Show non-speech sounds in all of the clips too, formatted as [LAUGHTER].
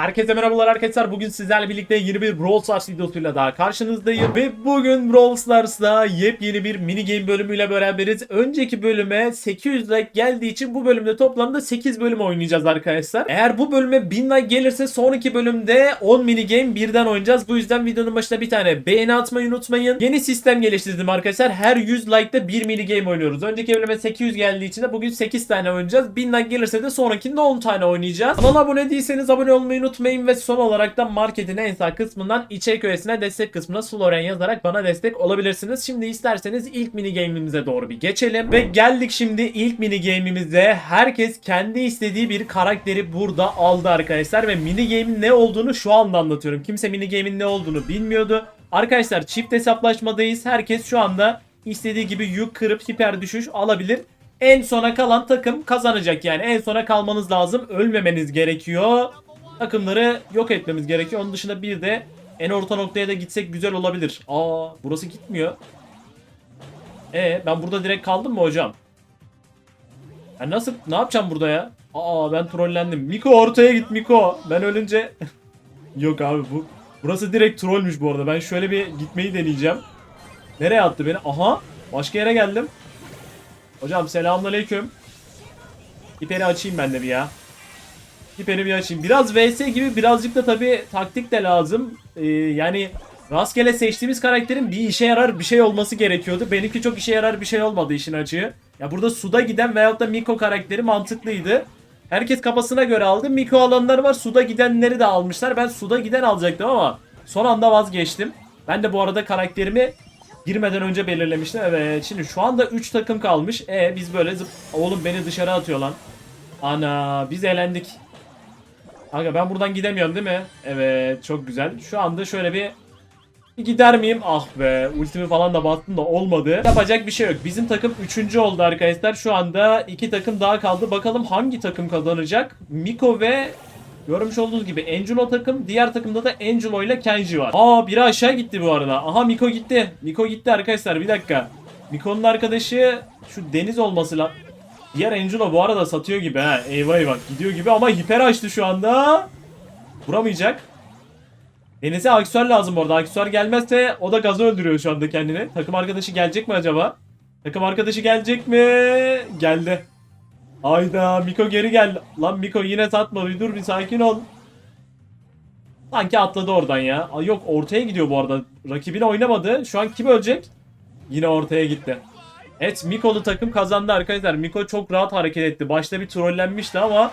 Herkese merhabalar arkadaşlar. Bugün sizlerle birlikte yeni bir Brawl Stars videosuyla daha karşınızdayım. Ve bugün Brawl Stars'ta yepyeni bir mini game bölümüyle beraberiz. Önceki bölüme 800 like geldiği için bu bölümde toplamda 8 bölüm oynayacağız arkadaşlar. Eğer bu bölüme 1000 like gelirse sonraki bölümde 10 mini game birden oynayacağız. Bu yüzden videonun başına bir tane beğeni atmayı unutmayın. Yeni sistem geliştirdim arkadaşlar. Her 100 like'da bir mini game oynuyoruz. Önceki bölüme 800 geldiği için de bugün 8 tane oynayacağız. 1000 like gelirse de sonrakinde 10 tane oynayacağız. Kanala abone değilseniz abone olmayı unutmayın ve son olarak da marketin en sağ kısmından içerik öğesine destek kısmına Sloren yazarak bana destek olabilirsiniz. Şimdi isterseniz ilk mini game'imize doğru bir geçelim. Ve geldik şimdi ilk mini game'imize. Herkes kendi istediği bir karakteri burada aldı arkadaşlar ve mini game'in ne olduğunu şu anda anlatıyorum. Kimse mini game'in ne olduğunu bilmiyordu. Arkadaşlar çift hesaplaşmadayız. Herkes şu anda istediği gibi yük kırıp hiper düşüş alabilir. En sona kalan takım kazanacak yani. En sona kalmanız lazım. Ölmemeniz gerekiyor. Takımları yok etmemiz gerekiyor. Onun dışında bir de en orta noktaya da gitsek güzel olabilir. Aa burası gitmiyor. E ben burada direkt kaldım mı hocam? Ben nasıl ne yapacağım burada ya? Aa ben trollendim. Miko ortaya git Miko. Ben ölünce [LAUGHS] Yok abi bu burası direkt trollmüş bu arada. Ben şöyle bir gitmeyi deneyeceğim. Nereye attı beni? Aha başka yere geldim. Hocam selamünaleyküm. İperi açayım ben de bir ya. Bir açayım. Biraz VS gibi birazcık da tabi taktik de lazım. Ee, yani rastgele seçtiğimiz karakterin bir işe yarar bir şey olması gerekiyordu. Benimki çok işe yarar bir şey olmadı işin açığı. Ya burada suda giden veyahut da Miko karakteri mantıklıydı. Herkes kafasına göre aldı. Miko alanları var. Suda gidenleri de almışlar. Ben suda giden alacaktım ama son anda vazgeçtim. Ben de bu arada karakterimi girmeden önce belirlemiştim. Evet şimdi şu anda 3 takım kalmış. E biz böyle zıp... Oğlum beni dışarı atıyor lan. Ana biz elendik. Aga ben buradan gidemiyorum değil mi? Evet çok güzel. Şu anda şöyle bir gider miyim? Ah be ultimi falan da bastım da olmadı. Yapacak bir şey yok. Bizim takım 3. oldu arkadaşlar. Şu anda 2 takım daha kaldı. Bakalım hangi takım kazanacak? Miko ve görmüş olduğunuz gibi Angelo takım. Diğer takımda da Angelo ile Kenji var. Aa biri aşağı gitti bu arada. Aha Miko gitti. Miko gitti arkadaşlar bir dakika. Miko'nun arkadaşı şu Deniz olması lazım. Diğer Angelo bu arada satıyor gibi ha. Eyvah eyvah gidiyor gibi ama hiper açtı şu anda. Vuramayacak. Deniz'e aksesuar lazım orada. Aksesuar gelmezse o da gazı öldürüyor şu anda kendini. Takım arkadaşı gelecek mi acaba? Takım arkadaşı gelecek mi? Geldi. Hayda Miko geri geldi. Lan Miko yine satma bir dur bir sakin ol. Sanki atladı oradan ya. Yok ortaya gidiyor bu arada. Rakibine oynamadı. Şu an kim ölecek? Yine ortaya gitti. Evet Miko'lu takım kazandı arkadaşlar. Miko çok rahat hareket etti. Başta bir trollenmişti ama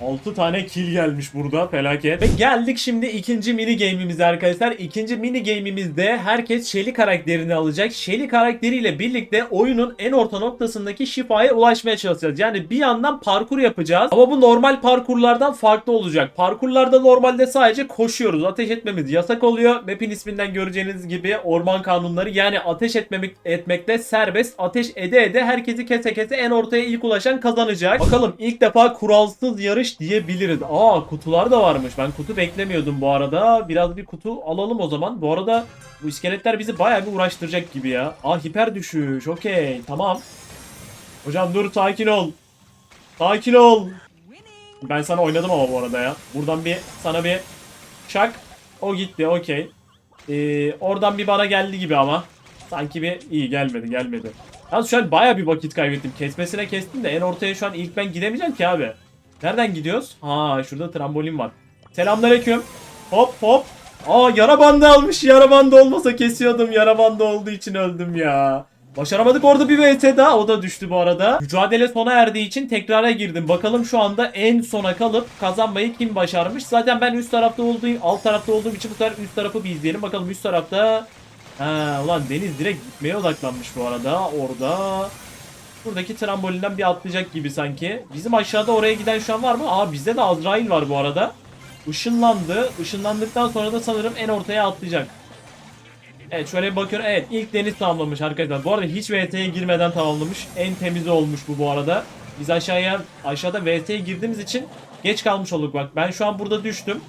6 tane kill gelmiş burada felaket. Ve geldik şimdi ikinci mini game'imize arkadaşlar. İkinci mini game'imizde herkes Shelly karakterini alacak. Shelly karakteriyle birlikte oyunun en orta noktasındaki şifaya ulaşmaya çalışacağız. Yani bir yandan parkur yapacağız. Ama bu normal parkurlardan farklı olacak. Parkurlarda normalde sadece koşuyoruz. Ateş etmemiz yasak oluyor. Map'in isminden göreceğiniz gibi orman kanunları yani ateş etmemek etmekte serbest. Ateş ede ede herkesi kese kese en ortaya ilk ulaşan kazanacak. Bakalım ilk defa kuralsız yarış diyebiliriz. Aa kutular da varmış. Ben kutu beklemiyordum bu arada. Biraz bir kutu alalım o zaman. Bu arada bu iskeletler bizi bayağı bir uğraştıracak gibi ya. Aa hiper düşüş. Okey. Tamam. Hocam dur sakin ol. Sakin ol. Ben sana oynadım ama bu arada ya. Buradan bir sana bir şak. O gitti. Okey. Ee, oradan bir bana geldi gibi ama. Sanki bir iyi gelmedi gelmedi. Yalnız şu an baya bir vakit kaybettim. Kesmesine kestim de en ortaya şu an ilk ben gidemeyeceğim ki abi. Nereden gidiyoruz? Ha şurada trambolin var. Selamünaleyküm. Hop hop. Aa yara bandı almış. Yara bandı olmasa kesiyordum. Yara bandı olduğu için öldüm ya. Başaramadık orada bir VS daha. O da düştü bu arada. Mücadele sona erdiği için tekrara girdim. Bakalım şu anda en sona kalıp kazanmayı kim başarmış? Zaten ben üst tarafta olduğum, alt tarafta olduğum için bu sefer üst tarafı bir izleyelim. Bakalım üst tarafta Ha ulan Deniz direkt gitmeye odaklanmış bu arada. Orada Buradaki trambolinden bir atlayacak gibi sanki. Bizim aşağıda oraya giden şu an var mı? Aa bizde de Azrail var bu arada. Işınlandı. Işınlandıktan sonra da sanırım en ortaya atlayacak. Evet şöyle bir bakıyorum. Evet ilk Deniz tamamlamış arkadaşlar. Bu arada hiç VT'ye girmeden tamamlamış. En temizi olmuş bu bu arada. Biz aşağıya aşağıda VT'ye girdiğimiz için geç kalmış olduk bak. Ben şu an burada düştüm.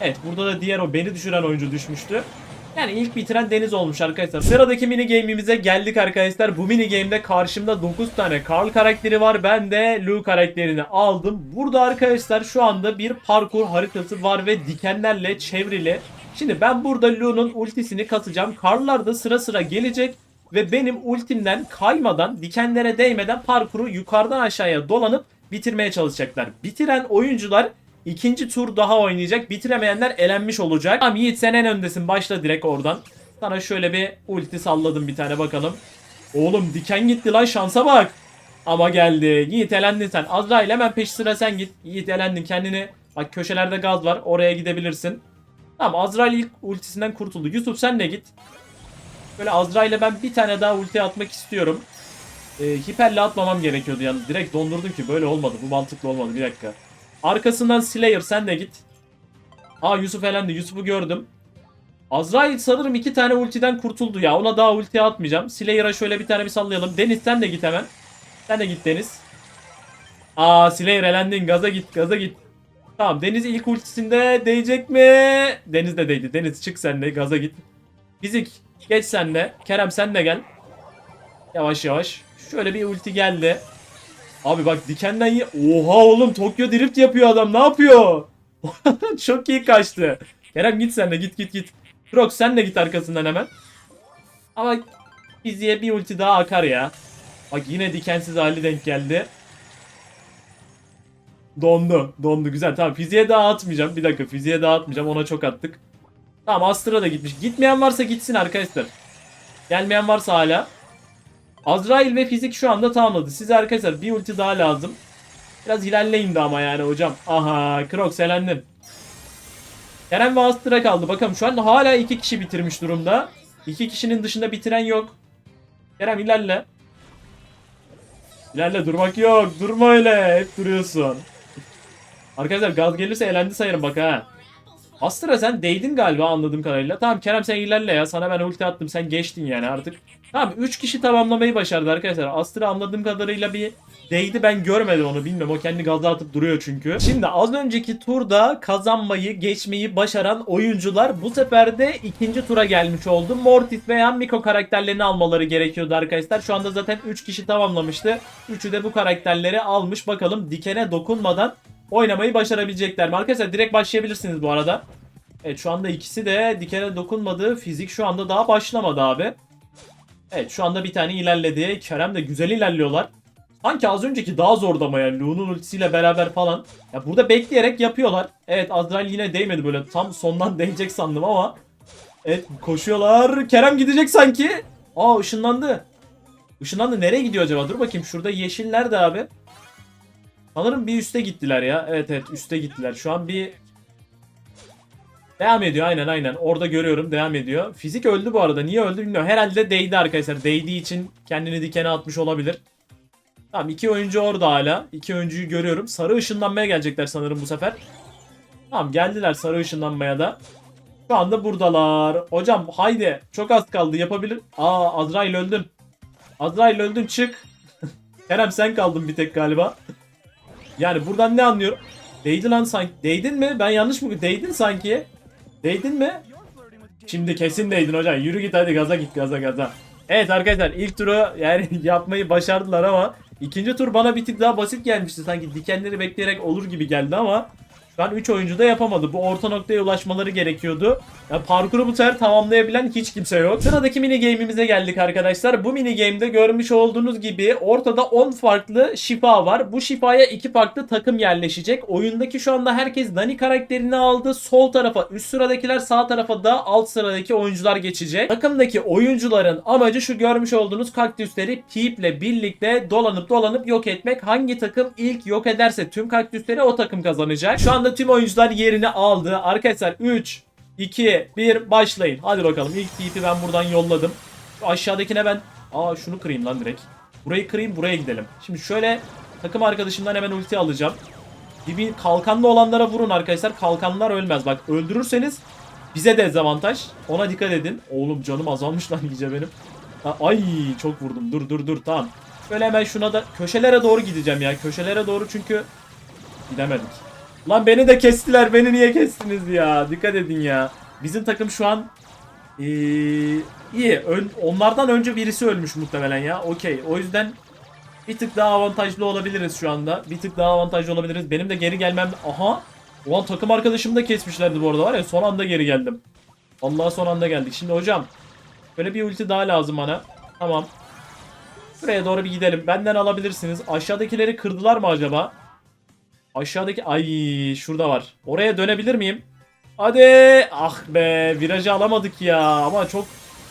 Evet burada da diğer o beni düşüren oyuncu düşmüştü. Yani ilk bitiren Deniz olmuş arkadaşlar. Sıradaki mini game'imize geldik arkadaşlar. Bu mini game'de karşımda 9 tane Carl karakteri var. Ben de Lou karakterini aldım. Burada arkadaşlar şu anda bir parkur haritası var ve dikenlerle çevrili. Şimdi ben burada Lou'nun ultisini katacağım. Carl'lar da sıra sıra gelecek ve benim ultimden kaymadan, dikenlere değmeden parkuru yukarıdan aşağıya dolanıp bitirmeye çalışacaklar. Bitiren oyuncular ikinci tur daha oynayacak. Bitiremeyenler elenmiş olacak. Tamam Yiğit sen en öndesin. Başla direkt oradan. Sana şöyle bir ulti salladım bir tane bakalım. Oğlum diken gitti lan şansa bak. Ama geldi. Yiğit elendin sen. Azrail hemen peş sıra sen git. Yiğit elendin kendini. Bak köşelerde gaz var. Oraya gidebilirsin. Tamam Azrail ilk ultisinden kurtuldu. Yusuf sen de git. Böyle Azrail'e ben bir tane daha ulti atmak istiyorum. Ee, hiperle atmamam gerekiyordu yalnız. Direkt dondurdum ki böyle olmadı. Bu mantıklı olmadı. Bir dakika. Arkasından Slayer sen de git. Aa Yusuf elendi. Yusuf'u gördüm. Azrail sanırım iki tane ultiden kurtuldu ya. Ona daha ulti atmayacağım. Slayer'a şöyle bir tane bir sallayalım. Deniz sen de git hemen. Sen de git Deniz. Aa Slayer elendin. Gaza git. Gaza git. Tamam Deniz ilk ultisinde değecek mi? Deniz de değdi. Deniz çık sen de gaza git. Fizik geç sen de. Kerem sen de gel. Yavaş yavaş. Şöyle bir ulti geldi. Abi bak dikenden ye... Oha oğlum Tokyo Drift yapıyor adam. Ne yapıyor? [LAUGHS] Çok iyi kaçtı. Kerem git sen de git git git. Croc sen de git arkasından hemen. Ama Fizi'ye bir ulti daha akar ya. Bak yine dikensiz hali denk geldi. Dondu. Dondu. Güzel. Tamam. Fiziğe daha atmayacağım. Bir dakika. Fiziğe daha atmayacağım. Ona çok attık. Tamam. Astra da gitmiş. Gitmeyen varsa gitsin arkadaşlar. Gelmeyen varsa hala. Azrail ve fizik şu anda tamamladı. Size arkadaşlar bir ulti daha lazım. Biraz ilerleyin de ama yani hocam. Aha. Crocs elendin. Kerem ve Astra kaldı. Bakalım şu an hala iki kişi bitirmiş durumda. İki kişinin dışında bitiren yok. Kerem ilerle. İlerle durmak yok. Durma öyle. Hep duruyorsun. Arkadaşlar gaz gelirse elendi sayarım bak ha. Astra sen değdin galiba anladığım kadarıyla. Tamam Kerem sen ilerle ya. Sana ben ulti attım. Sen geçtin yani artık. Tamam 3 kişi tamamlamayı başardı arkadaşlar. Astra anladığım kadarıyla bir değdi. Ben görmedim onu bilmiyorum. O kendi gazda atıp duruyor çünkü. Şimdi az önceki turda kazanmayı, geçmeyi başaran oyuncular bu sefer de ikinci tura gelmiş oldu. Mortis veya Miko karakterlerini almaları gerekiyordu arkadaşlar. Şu anda zaten 3 kişi tamamlamıştı. Üçü de bu karakterleri almış. Bakalım dikene dokunmadan oynamayı başarabilecekler mi? Arkadaşlar direkt başlayabilirsiniz bu arada. Evet şu anda ikisi de dikene dokunmadı. Fizik şu anda daha başlamadı abi. Evet şu anda bir tane ilerledi. Kerem de güzel ilerliyorlar. Sanki az önceki daha zordu ama yani Lu'nun ultisiyle beraber falan. Ya burada bekleyerek yapıyorlar. Evet Azrail yine değmedi böyle tam sondan [LAUGHS] değecek sandım ama. Evet koşuyorlar. Kerem gidecek sanki. Aa ışınlandı. Işınlandı nereye gidiyor acaba? Dur bakayım şurada yeşil nerede abi? Sanırım bir üste gittiler ya. Evet evet üste gittiler. Şu an bir Devam ediyor aynen aynen. Orada görüyorum devam ediyor. Fizik öldü bu arada. Niye öldü bilmiyorum. Herhalde değdi arkadaşlar. Değdiği için kendini dikene atmış olabilir. Tamam iki oyuncu orada hala. İki oyuncuyu görüyorum. Sarı ışınlanmaya gelecekler sanırım bu sefer. Tamam geldiler sarı ışınlanmaya da. Şu anda buradalar. Hocam haydi. Çok az kaldı yapabilir. Aa Azrail öldün. Azrail öldün çık. [LAUGHS] Kerem sen kaldın bir tek galiba. Yani buradan ne anlıyorum? Değdi lan sanki. Değdin mi? Ben yanlış mı? Değdin sanki. Değdin mi? Şimdi kesin değdin hocam. Yürü git hadi gaza git gaza gaza. Evet arkadaşlar ilk turu yani [LAUGHS] yapmayı başardılar ama ikinci tur bana bir tık daha basit gelmişti. Sanki dikenleri bekleyerek olur gibi geldi ama şu an 3 oyuncu da yapamadı. Bu orta noktaya ulaşmaları gerekiyordu. Ya parkuru bu sefer tamamlayabilen hiç kimse yok. Sıradaki mini game'imize geldik arkadaşlar. Bu mini game'de görmüş olduğunuz gibi ortada 10 farklı şifa var. Bu şifaya 2 farklı takım yerleşecek. Oyundaki şu anda herkes Nani karakterini aldı. Sol tarafa üst sıradakiler sağ tarafa da alt sıradaki oyuncular geçecek. Takımdaki oyuncuların amacı şu görmüş olduğunuz kaktüsleri piple birlikte dolanıp dolanıp yok etmek. Hangi takım ilk yok ederse tüm kaktüsleri o takım kazanacak. Şu anda tüm oyuncular yerini aldı. Arkadaşlar 3, 2, 1 başlayın. Hadi bakalım ilk TP'i ben buradan yolladım. Şu aşağıdakine ben... Aa şunu kırayım lan direkt. Burayı kırayım buraya gidelim. Şimdi şöyle takım arkadaşımdan hemen ulti alacağım. Gibi kalkanlı olanlara vurun arkadaşlar. Kalkanlar ölmez. Bak öldürürseniz bize dezavantaj. Ona dikkat edin. Oğlum canım azalmış lan iyice benim. Ay çok vurdum. Dur dur dur tamam. Şöyle hemen şuna da köşelere doğru gideceğim ya. Köşelere doğru çünkü gidemedik. Lan beni de kestiler. Beni niye kestiniz ya? Dikkat edin ya. Bizim takım şu an Ee, iyi. Ön- onlardan önce birisi ölmüş muhtemelen ya. Okey. O yüzden bir tık daha avantajlı olabiliriz şu anda. Bir tık daha avantajlı olabiliriz. Benim de geri gelmem... Aha. Ulan takım arkadaşımı da kesmişlerdi bu arada var ya. Son anda geri geldim. Allah son anda geldik. Şimdi hocam. Böyle bir ulti daha lazım bana. Tamam. Buraya doğru bir gidelim. Benden alabilirsiniz. Aşağıdakileri kırdılar mı acaba? Aşağıdaki... Ay şurada var. Oraya dönebilir miyim? Hadi. Ah be. Virajı alamadık ya. Ama çok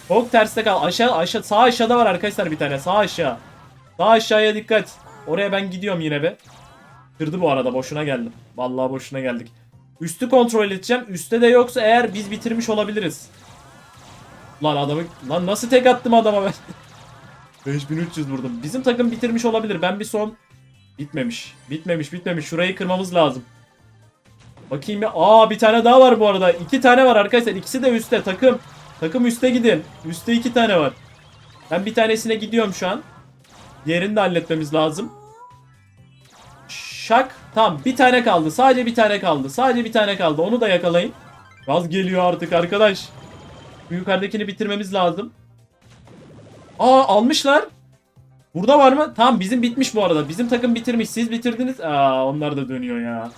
çok terste kal. Aşağı aşağı sağ aşağıda var arkadaşlar bir tane. Sağ aşağı. Sağ aşağıya dikkat. Oraya ben gidiyorum yine be. Kırdı bu arada. Boşuna geldim. Vallahi boşuna geldik. Üstü kontrol edeceğim. Üste de yoksa eğer biz bitirmiş olabiliriz. Lan adamı lan nasıl tek attım adama ben? [LAUGHS] 5300 vurdum. Bizim takım bitirmiş olabilir. Ben bir son bitmemiş. Bitmemiş, bitmemiş. Şurayı kırmamız lazım. Bakayım ya. Aa bir tane daha var bu arada. İki tane var arkadaşlar. İkisi de üstte takım. Takım üste gidin. Üste iki tane var. Ben bir tanesine gidiyorum şu an. Diğerini de halletmemiz lazım. Şak. Tamam bir tane kaldı. Sadece bir tane kaldı. Sadece bir tane kaldı. Onu da yakalayın. Gaz geliyor artık arkadaş. Yukarıdakini bitirmemiz lazım. Aa almışlar. Burada var mı? Tamam bizim bitmiş bu arada. Bizim takım bitirmiş. Siz bitirdiniz. Aa onlar da dönüyor ya.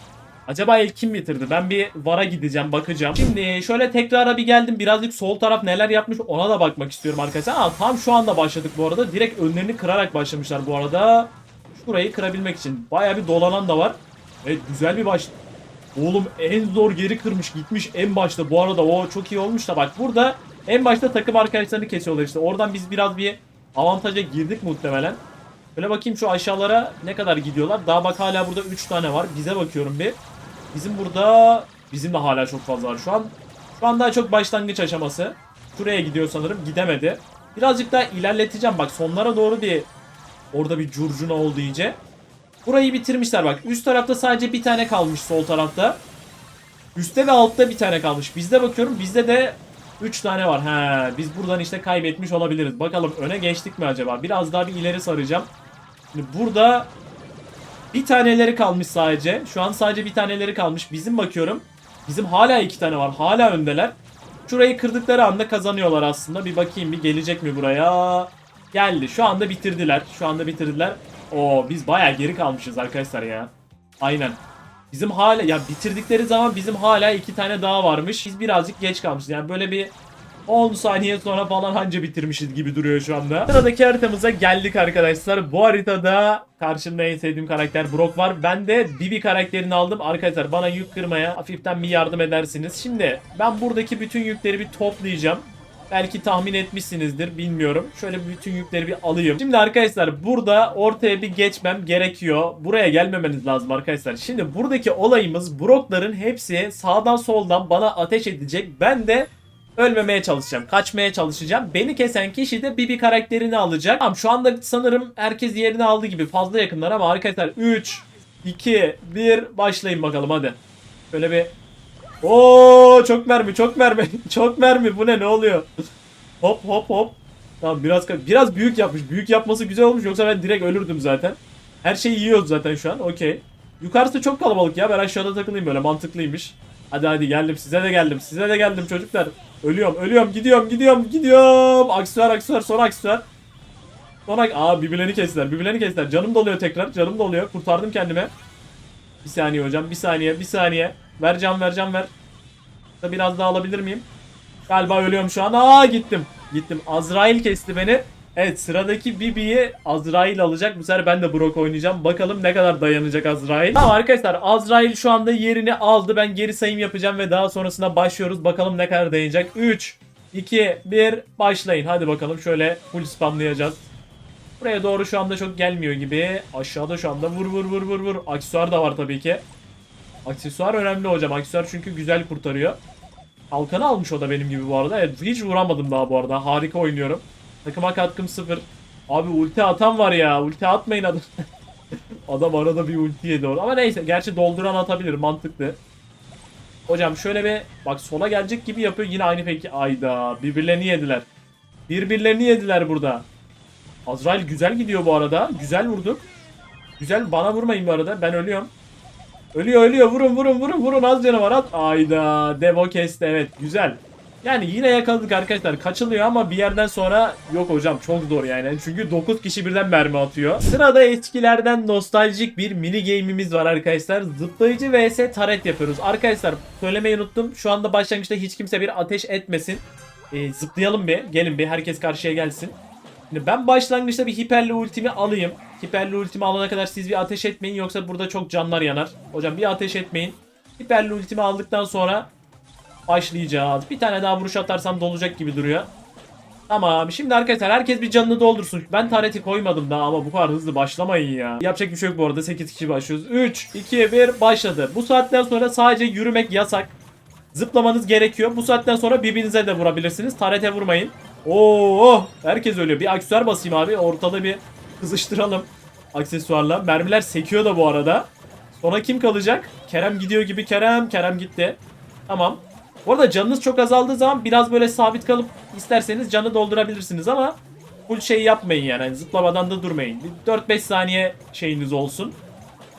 Acaba ilk kim bitirdi? Ben bir VAR'a gideceğim bakacağım. Şimdi şöyle tekrara bir geldim. Birazcık sol taraf neler yapmış ona da bakmak istiyorum arkadaşlar. Aa, tam şu anda başladık bu arada. Direkt önlerini kırarak başlamışlar bu arada. Şurayı kırabilmek için. Baya bir dolanan da var. Evet güzel bir baş. Oğlum en zor geri kırmış gitmiş en başta. Bu arada o çok iyi olmuş da bak burada en başta takım arkadaşlarını kesiyorlar işte. Oradan biz biraz bir avantaja girdik muhtemelen. Böyle bakayım şu aşağılara ne kadar gidiyorlar. Daha bak hala burada 3 tane var. Bize bakıyorum bir. Bizim burada bizim de hala çok fazla var. Şu an şu an daha çok başlangıç aşaması. Şuraya gidiyor sanırım. Gidemedi. Birazcık daha ilerleteceğim. Bak sonlara doğru bir orada bir curcuna oldu iyice. Burayı bitirmişler bak. Üst tarafta sadece bir tane kalmış sol tarafta. Üstte ve altta bir tane kalmış. Bizde bakıyorum bizde de 3 tane var. He, biz buradan işte kaybetmiş olabiliriz. Bakalım öne geçtik mi acaba? Biraz daha bir ileri saracağım. Şimdi burada bir taneleri kalmış sadece. Şu an sadece bir taneleri kalmış. Bizim bakıyorum. Bizim hala iki tane var. Hala öndeler. Şurayı kırdıkları anda kazanıyorlar aslında. Bir bakayım bir gelecek mi buraya? Geldi. Şu anda bitirdiler. Şu anda bitirdiler. Oo biz bayağı geri kalmışız arkadaşlar ya. Aynen. Bizim hala ya bitirdikleri zaman bizim hala iki tane daha varmış. Biz birazcık geç kalmışız. Yani böyle bir 10 saniye sonra falan anca bitirmişiz gibi duruyor şu anda. Sıradaki haritamıza geldik arkadaşlar. Bu haritada karşımda en sevdiğim karakter Brock var. Ben de Bibi karakterini aldım. Arkadaşlar bana yük kırmaya hafiften bir yardım edersiniz. Şimdi ben buradaki bütün yükleri bir toplayacağım. Belki tahmin etmişsinizdir bilmiyorum. Şöyle bütün yükleri bir alayım. Şimdi arkadaşlar burada ortaya bir geçmem gerekiyor. Buraya gelmemeniz lazım arkadaşlar. Şimdi buradaki olayımız Brock'ların hepsi sağdan soldan bana ateş edecek. Ben de ölmemeye çalışacağım. Kaçmaya çalışacağım. Beni kesen kişi de Bibi karakterini alacak. Tamam şu anda sanırım herkes yerini aldı gibi fazla yakınlar ama arkadaşlar 3, 2, 1 başlayın bakalım hadi. Şöyle bir Oo çok mermi çok mermi [LAUGHS] çok mermi bu ne ne oluyor? hop hop hop. Tamam biraz biraz büyük yapmış. Büyük yapması güzel olmuş yoksa ben direkt ölürdüm zaten. Her şeyi yiyoruz zaten şu an. Okey. Yukarısı çok kalabalık ya. Ben aşağıda takılayım böyle mantıklıymış. Hadi hadi geldim size de geldim. Size de geldim çocuklar. Ölüyorum ölüyorum gidiyorum gidiyorum gidiyorum. Aksesuar aksesuar son aksesuar. Sonra aa birbirlerini kestiler birbirlerini kestiler. Canım doluyor tekrar canım doluyor. Kurtardım kendime. Bir saniye hocam bir saniye bir saniye. Ver can ver can ver. Biraz daha alabilir miyim? Galiba ölüyorum şu an. Aa gittim. Gittim. Azrail kesti beni. Evet sıradaki Bibi'yi Azrail alacak. Bu sefer ben de Brock oynayacağım. Bakalım ne kadar dayanacak Azrail. Tamam arkadaşlar Azrail şu anda yerini aldı. Ben geri sayım yapacağım ve daha sonrasında başlıyoruz. Bakalım ne kadar dayanacak. 3, 2, 1 başlayın. Hadi bakalım şöyle full spamlayacağız. Buraya doğru şu anda çok gelmiyor gibi. Aşağıda şu anda vur vur vur vur vur. Aksesuar da var tabii ki. Aksesuar önemli hocam. Aksesuar çünkü güzel kurtarıyor. Kalkanı almış o da benim gibi bu arada. Evet hiç vuramadım daha bu arada. Harika oynuyorum. Takıma katkım sıfır. Abi ulti atan var ya. Ulti atmayın adam. [LAUGHS] adam arada bir ulti yedi orada. Ama neyse. Gerçi dolduran atabilir. Mantıklı. Hocam şöyle bir bak sola gelecek gibi yapıyor. Yine aynı peki. Ayda. Birbirlerini yediler. Birbirlerini yediler burada. Azrail güzel gidiyor bu arada. Güzel vurduk. Güzel bana vurmayın bu arada. Ben ölüyorum. Ölüyor ölüyor vurun vurun vurun vurun az canı var at. Ayda Devo kesti evet güzel. Yani yine yakaladık arkadaşlar. Kaçılıyor ama bir yerden sonra yok hocam çok zor yani. Çünkü 9 kişi birden mermi atıyor. Sırada eskilerden nostaljik bir mini game'imiz var arkadaşlar. Zıplayıcı vs taret yapıyoruz. Arkadaşlar söylemeyi unuttum. Şu anda başlangıçta hiç kimse bir ateş etmesin. Ee, zıplayalım bir. Gelin bir herkes karşıya gelsin. Şimdi ben başlangıçta bir hiperli ultimi alayım. Hiperli ultimi alana kadar siz bir ateş etmeyin yoksa burada çok canlar yanar. Hocam bir ateş etmeyin. Hiperli ultimi aldıktan sonra başlayacağız. Bir tane daha vuruş atarsam dolacak gibi duruyor. Tamam şimdi arkadaşlar herkes bir canını doldursun. Ben tareti koymadım daha ama bu kadar hızlı başlamayın ya. Yapacak bir şey yok bu arada 8 kişi başlıyoruz. 3, 2, 1 başladı. Bu saatten sonra sadece yürümek yasak. Zıplamanız gerekiyor. Bu saatten sonra birbirinize de vurabilirsiniz. Tarete vurmayın. Oo, herkes ölüyor. Bir aksesuar basayım abi. Ortada bir kızıştıralım. Aksesuarla. Mermiler sekiyor da bu arada. Sonra kim kalacak? Kerem gidiyor gibi. Kerem, Kerem gitti. Tamam. Bu arada canınız çok azaldığı zaman biraz böyle sabit kalıp isterseniz canı doldurabilirsiniz ama full şey yapmayın yani. Hani zıplamadan da durmayın. Bir 4-5 saniye şeyiniz olsun.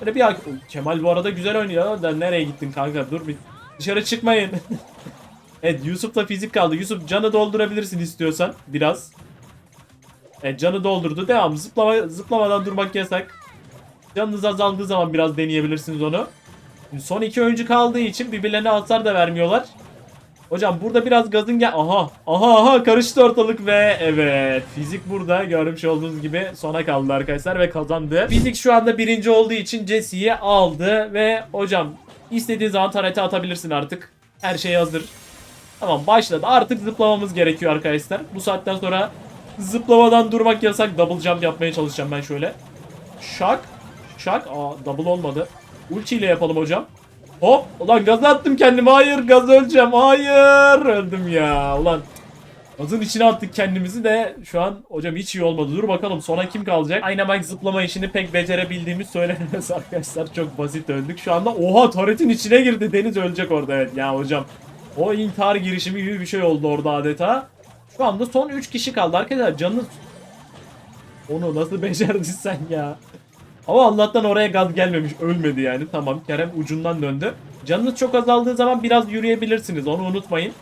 Böyle bir Kemal bu arada güzel oynuyor. Da nereye gittin kanka? Dur bir dışarı çıkmayın. [LAUGHS] evet Yusuf'la fizik kaldı. Yusuf canı doldurabilirsin istiyorsan biraz. Evet canı doldurdu. Devam. Zıplama, zıplamadan durmak yasak. Canınız azaldığı zaman biraz deneyebilirsiniz onu. Şimdi son iki oyuncu kaldığı için birbirlerine hasar da vermiyorlar. Hocam burada biraz gazın gel... Aha! Aha aha karıştı ortalık ve evet fizik burada görmüş olduğunuz gibi sona kaldı arkadaşlar ve kazandı. Fizik şu anda birinci olduğu için Jesse'yi aldı ve hocam istediğin zaman tarete atabilirsin artık. Her şey hazır. Tamam başladı. Artık zıplamamız gerekiyor arkadaşlar. Bu saatten sonra zıplamadan durmak yasak. Double jump yapmaya çalışacağım ben şöyle. Şak. Şak. Aa double olmadı. Ulti ile yapalım hocam. Hop. Ulan gaza attım kendimi. Hayır gaz öleceğim. Hayır. Öldüm ya. Ulan. Gazın içine attık kendimizi de şu an hocam hiç iyi olmadı. Dur bakalım sona kim kalacak? Dynamite zıplama işini pek becerebildiğimiz söylenemez [LAUGHS] arkadaşlar. Çok basit öldük. Şu anda oha taretin içine girdi. Deniz ölecek orada evet ya hocam. O intihar girişimi gibi bir şey oldu orada adeta. Şu anda son 3 kişi kaldı arkadaşlar. Canınız... Onu nasıl becerdin sen ya? Ama Allah'tan oraya gaz gelmemiş. Ölmedi yani. Tamam Kerem ucundan döndü. Canınız çok azaldığı zaman biraz yürüyebilirsiniz. Onu unutmayın.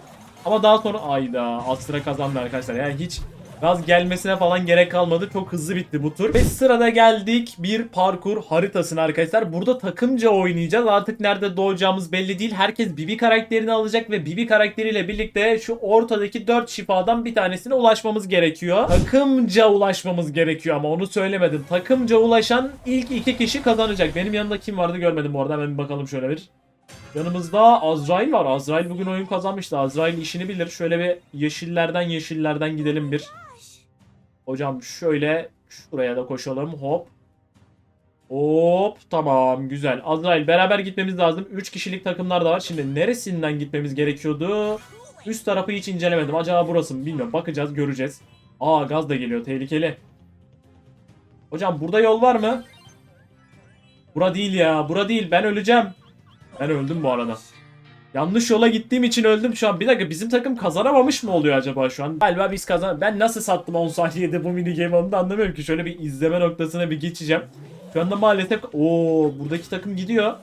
Ama daha sonra ayda Astra kazandı arkadaşlar. Yani hiç gaz gelmesine falan gerek kalmadı. Çok hızlı bitti bu tur. Ve sırada geldik bir parkur haritasına arkadaşlar. Burada takımca oynayacağız. Artık nerede doğacağımız belli değil. Herkes Bibi karakterini alacak ve Bibi karakteriyle birlikte şu ortadaki 4 şifadan bir tanesine ulaşmamız gerekiyor. Takımca ulaşmamız gerekiyor ama onu söylemedim. Takımca ulaşan ilk iki kişi kazanacak. Benim yanımda kim vardı görmedim bu arada. Hemen bir bakalım şöyle bir. Yanımızda Azrail var. Azrail bugün oyun kazanmıştı. Azrail işini bilir. Şöyle bir yeşillerden yeşillerden gidelim bir. Hocam şöyle şuraya da koşalım. Hop. Hop tamam güzel. Azrail beraber gitmemiz lazım. 3 kişilik takımlar da var. Şimdi neresinden gitmemiz gerekiyordu? Üst tarafı hiç incelemedim. Acaba burası mı bilmiyorum. Bakacağız göreceğiz. Aa gaz da geliyor tehlikeli. Hocam burada yol var mı? Bura değil ya. Bura değil. Ben öleceğim. Ben öldüm bu arada. Yanlış yola gittiğim için öldüm şu an. Bir dakika bizim takım kazanamamış mı oluyor acaba şu an? Galiba biz kazan... Ben nasıl sattım 10 saniyede bu mini game onu da anlamıyorum ki. Şöyle bir izleme noktasına bir geçeceğim. Şu anda maalesef... Oo buradaki takım gidiyor.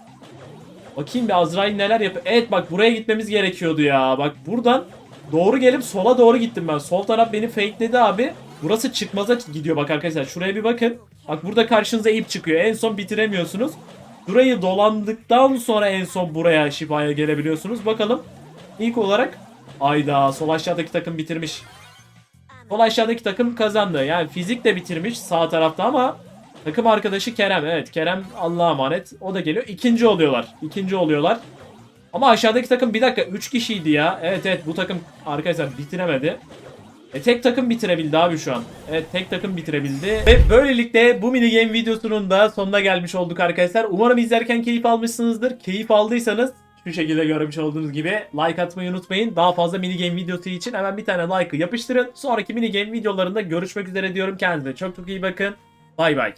Bakayım bir Azrail neler yapıyor. Evet bak buraya gitmemiz gerekiyordu ya. Bak buradan doğru gelip sola doğru gittim ben. Sol taraf beni fakeledi abi. Burası çıkmaza gidiyor bak arkadaşlar. Şuraya bir bakın. Bak burada karşınıza ip çıkıyor. En son bitiremiyorsunuz. Burayı dolandıktan sonra en son buraya şifaya gelebiliyorsunuz. Bakalım. İlk olarak ayda sol aşağıdaki takım bitirmiş. Sol aşağıdaki takım kazandı. Yani fizik de bitirmiş sağ tarafta ama takım arkadaşı Kerem. Evet Kerem Allah'a emanet. O da geliyor. İkinci oluyorlar. İkinci oluyorlar. Ama aşağıdaki takım bir dakika 3 kişiydi ya. Evet evet bu takım arkadaşlar bitiremedi. E tek takım bitirebildi abi şu an. Evet tek takım bitirebildi. Ve böylelikle bu mini game videosunun da sonuna gelmiş olduk arkadaşlar. Umarım izlerken keyif almışsınızdır. Keyif aldıysanız şu şekilde görmüş olduğunuz gibi like atmayı unutmayın. Daha fazla mini game videosu için hemen bir tane like'ı yapıştırın. Sonraki mini game videolarında görüşmek üzere diyorum. Kendinize çok çok iyi bakın. Bay bay.